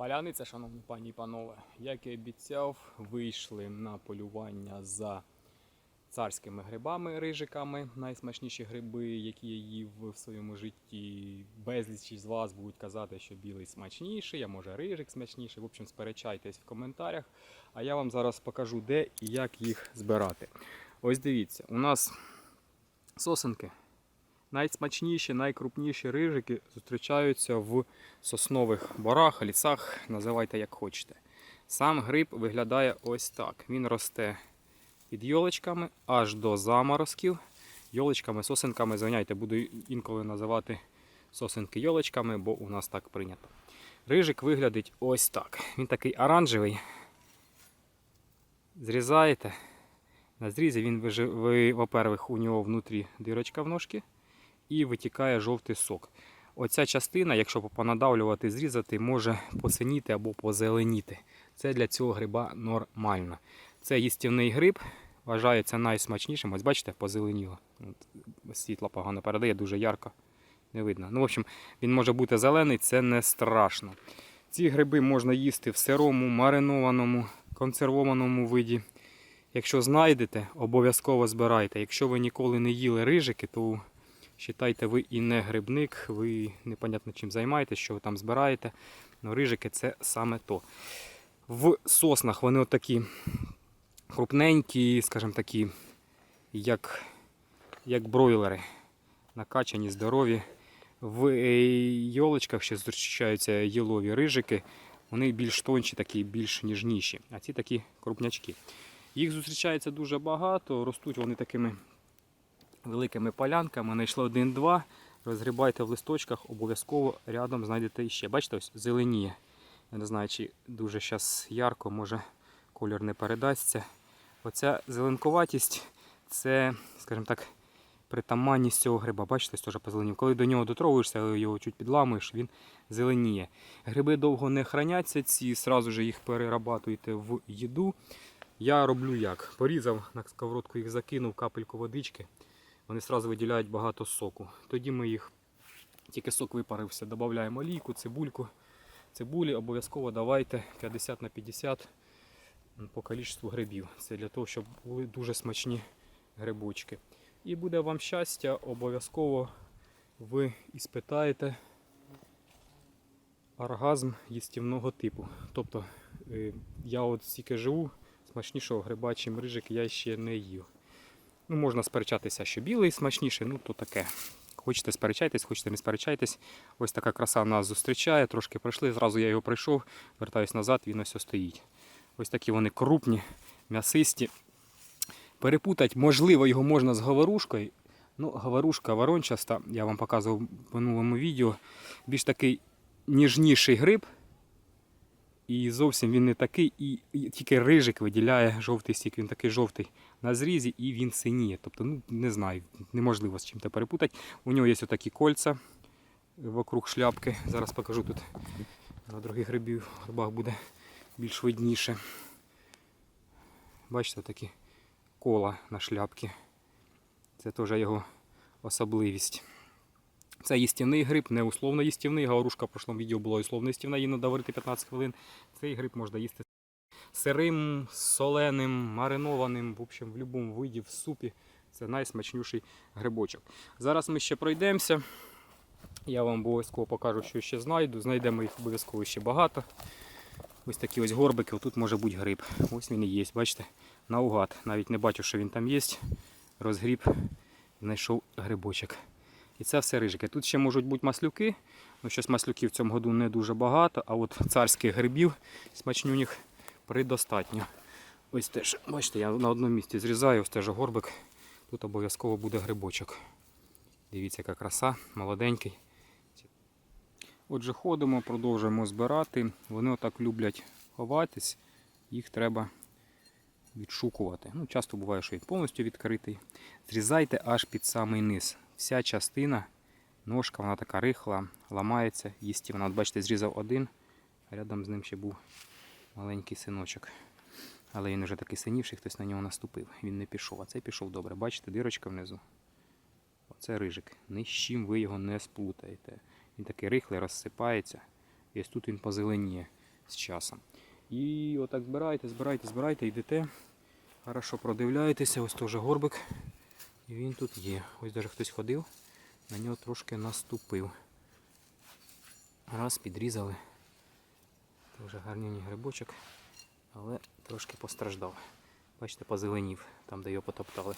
Паляниця, шановні пані і панове, як і обіцяв, вийшли на полювання за царськими грибами, рижиками. Найсмачніші гриби, які я їв в своєму житті. Безліч з вас будуть казати, що білий смачніший, а може рижик смачніший. В общем, сперечайтесь в коментарях. А я вам зараз покажу, де і як їх збирати. Ось дивіться, у нас сосенки. Найсмачніші, найкрупніші рижики зустрічаються в соснових борах, лісах, називайте як хочете. Сам гриб виглядає ось так. Він росте під йолочками аж до заморозків. Йолочками, сосенками, звиняйте, буду інколи називати сосенки йолочками, бо у нас так прийнято. Рижик виглядить ось так. Він такий оранжевий. Зрізаєте. На зрізі він, во-первых, у нього внутрі дирочка в ножки і витікає жовтий сок. Оця частина, якщо понадавлювати, зрізати, може посиніти або позеленіти. Це для цього гриба нормально. Це їстівний гриб, вважається найсмачнішим. Ось бачите, позеленіло. От, Світло погано передає, дуже ярко. Не видно. Ну, в общем, він може бути зелений, це не страшно. Ці гриби можна їсти в сирому, маринованому, консервованому виді. Якщо знайдете, обов'язково збирайте. Якщо ви ніколи не їли рижики, то Считайте, ви і не грибник, ви непонятно чим займаєтесь, що ви там збираєте. Но рижики це саме то. В соснах вони отакі крупненькі, скажімо такі, як, як бройлери. Накачані, здорові. В е, йолочках ще зустрічаються єлові рижики. Вони більш тонші, такі, більш ніжніші. А ці такі крупнячки. Їх зустрічається дуже багато, ростуть вони такими великими полянками. Знайшли один-два. Розгрібайте в листочках, обов'язково рядом знайдете іще. Бачите, ось зеленіє. Я не знаю, чи дуже зараз ярко, може колір не передасться. Оця зеленкуватість це, скажімо так, притаманність цього гриба. Бачите, теж позеленів. Коли до нього дотровуєшся, його чуть підламуєш, він зеленіє. Гриби довго не храняться, ці сразу же їх перерабатуєте в їду. Я роблю як? Порізав на сковородку їх закинув, капельку водички вони одразу виділяють багато соку. Тоді ми їх, тільки сок випарився, додаємо олійку, цибульку. Цибулі обов'язково давайте 50 на 50 по кількості грибів. Це для того, щоб були дуже смачні грибочки. І буде вам щастя, обов'язково ви іспитаєте оргазм їстівного типу. Тобто е, я от стільки живу, смачнішого гриба, чим рижик, я ще не їв. Ну, можна сперечатися, що білий смачніший, ну то таке. Хочете сперечайтесь, хочете не сперечайтесь. Ось така краса нас зустрічає. Трошки пройшли, зразу я його пройшов, вертаюсь назад, він ось стоїть. Ось такі вони крупні, м'ясисті. Перепутати, можливо, його можна з говорушкою. Ну, говорушка ворончаста, я вам показував в минулому відео. Більш такий ніжніший гриб. І зовсім він не такий, і, тільки рижик виділяє жовтий стік, він такий жовтий на зрізі і він синіє. Тобто, ну не знаю, неможливо з чим-то перепутати. У нього є отакі кольця вокруг шляпки. Зараз покажу тут на других грибів, грибах буде більш видніше. Бачите, такі кола на шляпці. Це теж його особливість. Це їстівний гриб, не условно їстівний. Гаворушка в прошлому відео була условно їстівна, її треба варити 15 хвилин. Цей гриб можна їсти сирим, соленим, маринованим, в общем, в будь-якому виді, в супі. Це найсмачніший грибочок. Зараз ми ще пройдемося. Я вам обов'язково покажу, що ще знайду. Знайдемо їх обов'язково ще багато. Ось такі ось горбики, тут може бути гриб. Ось він і є, бачите, наугад. Навіть не бачу, що він там є. Розгріб, знайшов грибочок. І це все рижики. Тут ще можуть бути маслюки. Ну, щось маслюків в цьому году не дуже багато, а от царських грибів смачнюніх предостатньо. Ось теж, бачите, я на одному місці зрізаю, ось теж горбик. Тут обов'язково буде грибочок. Дивіться, яка краса, молоденький. Отже, ходимо, продовжуємо збирати. Вони отак люблять ховатись, їх треба відшукувати. Ну, часто буває, що він повністю відкритий. Зрізайте аж під самий низ. Вся частина, ножка, вона така рихла, ламається, їсті. Вона, от бачите, зрізав один, а рядом з ним ще був маленький синочок. Але він вже такий синівший, хтось на нього наступив. Він не пішов. А цей пішов добре. Бачите, дирочка внизу. Оце рижик. Ні з чим ви його не сплутаєте. Він такий рихлий, розсипається. І ось тут він позеленіє. з часом. І отак збираєте, збираєте, збираєте, йдете. Хорошо продивляєтеся, ось теж горбик. І він тут є. Ось навіть хтось ходив, на нього трошки наступив. Раз, підрізали. Дуже гарнюній грибочок, але трошки постраждав. Бачите, позеленів, там де його потоптали.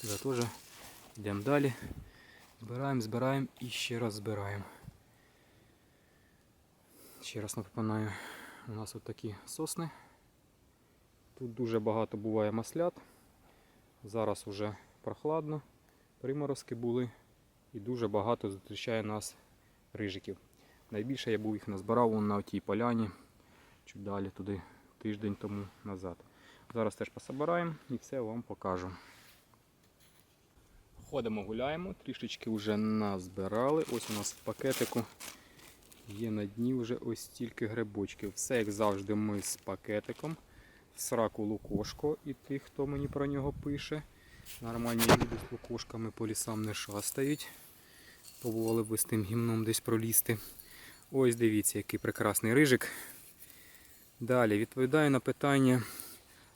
Туди теж йдемо далі. Збираємо, збираємо і ще раз збираємо. Ще раз напоминаю, у нас от такі сосни. Тут дуже багато буває маслят. Зараз уже прохладно, приморозки були і дуже багато зустрічає нас рижиків. Найбільше я був їх назбирав на тій поляні, чуть далі туди тиждень тому назад. Зараз теж пособираємо і все вам покажу. Ходимо, гуляємо, трішечки вже назбирали. Ось у нас в пакетику є на дні вже ось стільки грибочків. Все як завжди ми з пакетиком. Сраку лукошко і тих, хто мені про нього пише. Нормальні люди з лукошками по лісам не шастають. Побували би з тим гімном десь пролізти. Ось дивіться, який прекрасний рижик. Далі відповідаю на питання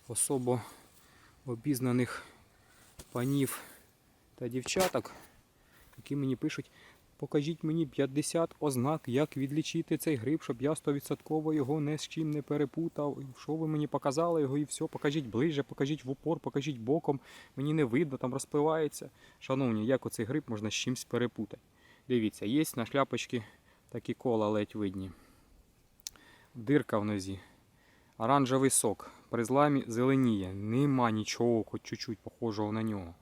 особо обізнаних панів та дівчаток, які мені пишуть, покажіть мені 50 ознак, як відлічити цей гриб, щоб я 100% його ні з чим не перепутав. Що ви мені показали його і все, покажіть ближче, покажіть в упор, покажіть боком. Мені не видно, там розпливається. Шановні, як оцей гриб можна з чимось перепутати? Дивіться, є на шляпочці такі кола ледь видні. Дирка в нозі. Оранжевий сок. При зламі зеленіє. Нема нічого, хоч чуть-чуть похожого на нього.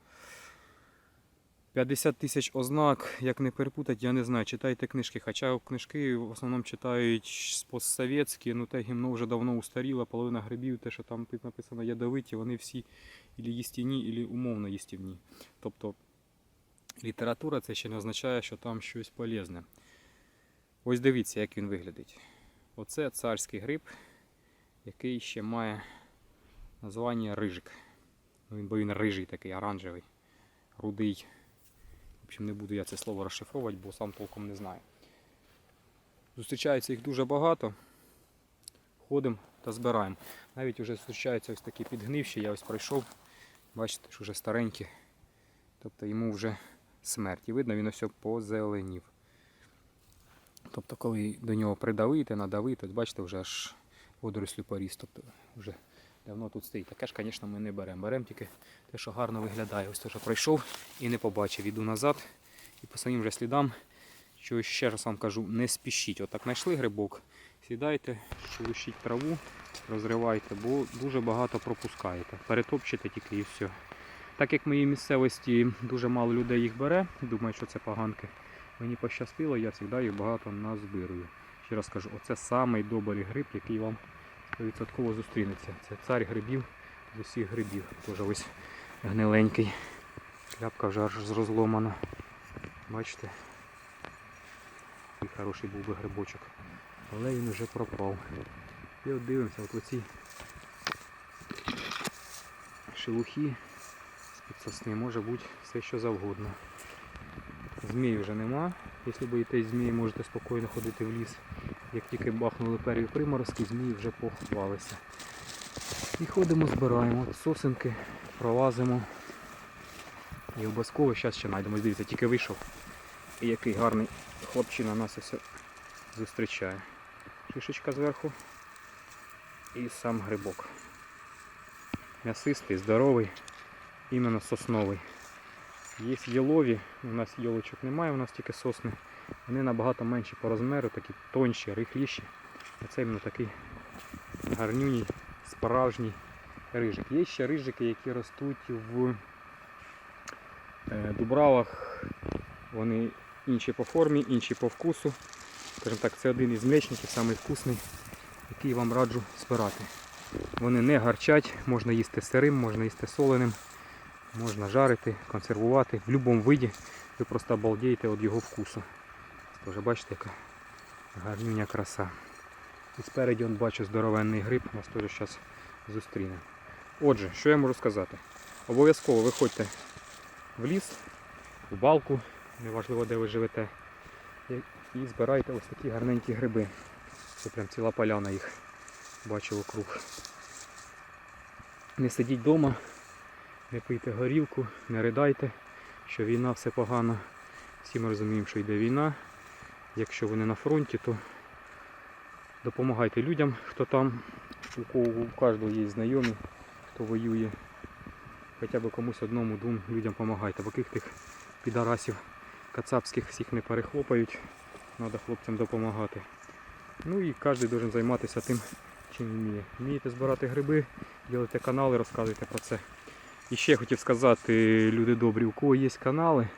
50 тисяч ознак, як не перепутати, я не знаю. Читайте книжки. Хоча книжки в основному читають постсовєтські, ну те гімно вже давно устаріло, половина грибів, те, що там написано ядовиті, вони всі ілі їстівні, ілі умовно їстівні. Тобто література це ще не означає, що там щось полезне. Ось дивіться, як він виглядить. Оце царський гриб, який ще має названня рижик. Ну, він, бо він рижий такий, оранжевий, рудий. Не буду я це слово розшифровувати, бо сам толком не знаю. Зустрічається їх дуже багато. Ходимо та збираємо. Навіть вже зустрічаються ось такі підгнивші, я ось пройшов. Бачите, що вже старенькі. Тобто йому вже смерть. І видно, він ось позеленів. Тобто, коли до нього придавити, надавити, от бачите, вже аж водорослю поріс. Тобто вже давно тут стоїть. Таке ж, звісно, ми не беремо. Беремо тільки те, що гарно виглядає. Ось теж пройшов і не побачив. Іду назад і по своїм вже слідам, що ще раз вам кажу, не спішіть. Отак знайшли грибок, сідайте, шелушіть траву, розривайте, бо дуже багато пропускаєте. Перетопчете тільки і все. Так як в моїй місцевості дуже мало людей їх бере, думаю, що це поганки. Мені пощастило, я завжди їх багато назбирую. Ще раз кажу, оце самий гриб, який вам 100% зустрінеться. Це цар грибів з усіх грибів. Теж ось гниленький. Кляпка аж розломана. Бачите? Який хороший був би грибочок. Але він вже пропав. І от дивимося, от оці шелухи з-під сосни може бути все що завгодно. Змій вже нема. Якщо боїтесь змії, можете спокійно ходити в ліс. Як тільки бахнули перві приморозки, змії вже поховалися. І ходимо, збираємо сосенки, пролазимо. І обов'язково зараз ще знайдемо. Дивіться, тільки вийшов. І який гарний хлопчина нас ось зустрічає. Шишечка зверху і сам грибок. М'ясистий, здоровий, іменно сосновий. Є єлові, у нас йолочок немає, у нас тільки сосни. Вони набагато менші по розміру, такі тонші, рихліші. А це іменно такий гарнюній, справжній рижик. Є ще рижики, які ростуть в е, дубравах. Вони інші по формі, інші по вкусу. Скажімо так, це один із млечників, самий вкусний, який вам раджу збирати. Вони не гарчать, можна їсти сирим, можна їсти соленим. Можна жарити, консервувати в будь-якому виді. Ви просто обалдієте від його вкусу. Тож бачите, яка гарнюня краса. І спереді он бачу здоровенний гриб, нас теж зараз зустріне. Отже, що я можу сказати? Обов'язково виходьте в ліс, в балку, неважливо де ви живете, і збирайте ось такі гарненькі гриби. Це прям ціла поляна їх бачу округ. Не сидіть вдома, не пийте горілку, не ридайте, що війна все погано. Всі ми розуміємо, що йде війна. Якщо ви не на фронті, то допомагайте людям, хто там, у кого у кожного є знайомі, хто воює. Хоча б комусь одному, двом людям допомагайте, бо яких тих підарасів кацапських всіх не перехлопають. Треба хлопцям допомагати. Ну і кожен має займатися тим, чим вміє. Вмієте збирати гриби, робите канали, розказуйте про це. І ще хотів сказати, люди добрі, у кого є канали,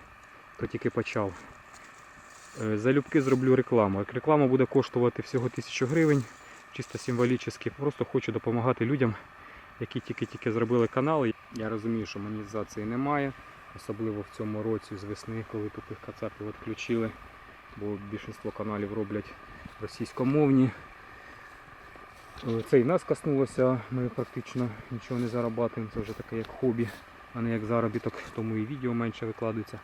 хто тільки почав. Е, Залюбки зроблю рекламу. Як реклама буде коштувати всього 1000 гривень, чисто символічно. Просто хочу допомагати людям, які тільки-тільки зробили канали. Я розумію, що монетизації немає, особливо в цьому році з весни, коли тупих кацапів відключили, бо більшість каналів роблять російськомовні. Е, Це і нас коснулося, ми практично нічого не зарабатуємо, це вже таке як хобі, а не як заробіток, тому і відео менше викладується.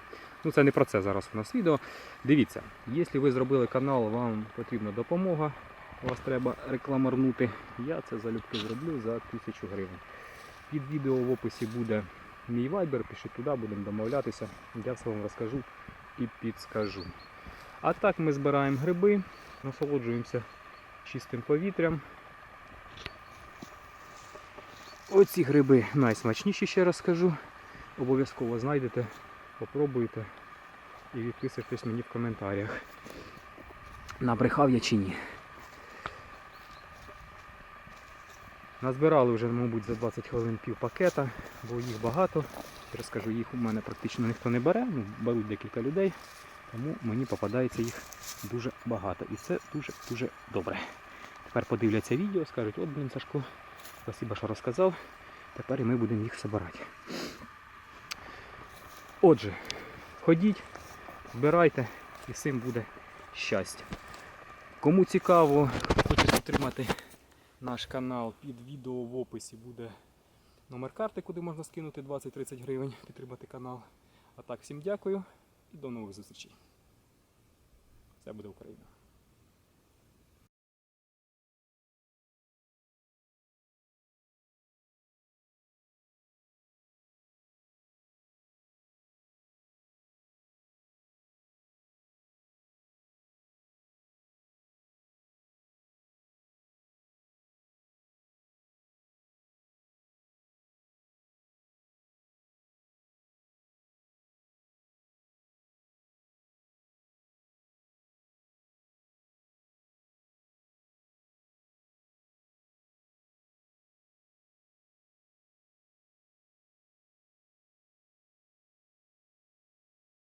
Ну це не про це зараз у нас відео. Дивіться, якщо ви зробили канал, вам потрібна допомога, вас треба рекламарнути, я це залюбки зроблю за 1000 гривень. Під відео в описі буде мій вайбер, пишіть туди, будемо домовлятися, я все вам розкажу і підскажу. А так ми збираємо гриби, насолоджуємося чистим повітрям. Оці гриби найсмачніші, ще раз скажу. Обов'язково знайдете, попробуйте і відписуйтесь мені в коментарях. Набрехав я чи ні. Назбирали вже, мабуть, за 20 хвилин пів пакета, бо їх багато. Я розкажу, їх у мене практично ніхто не бере, ну, беруть декілька людей, тому мені попадається їх дуже багато. І це дуже-дуже добре. Тепер подивляться відео, скажуть, от блін, Сашко, спасибо, що розказав. Тепер і ми будемо їх збирати. Отже, ходіть, збирайте і всім буде щастя. Кому цікаво, хто хоче підтримати наш канал, під відео в описі буде номер карти, куди можна скинути 20-30 гривень, підтримати канал. А так, всім дякую і до нових зустрічей. Це буде Україна.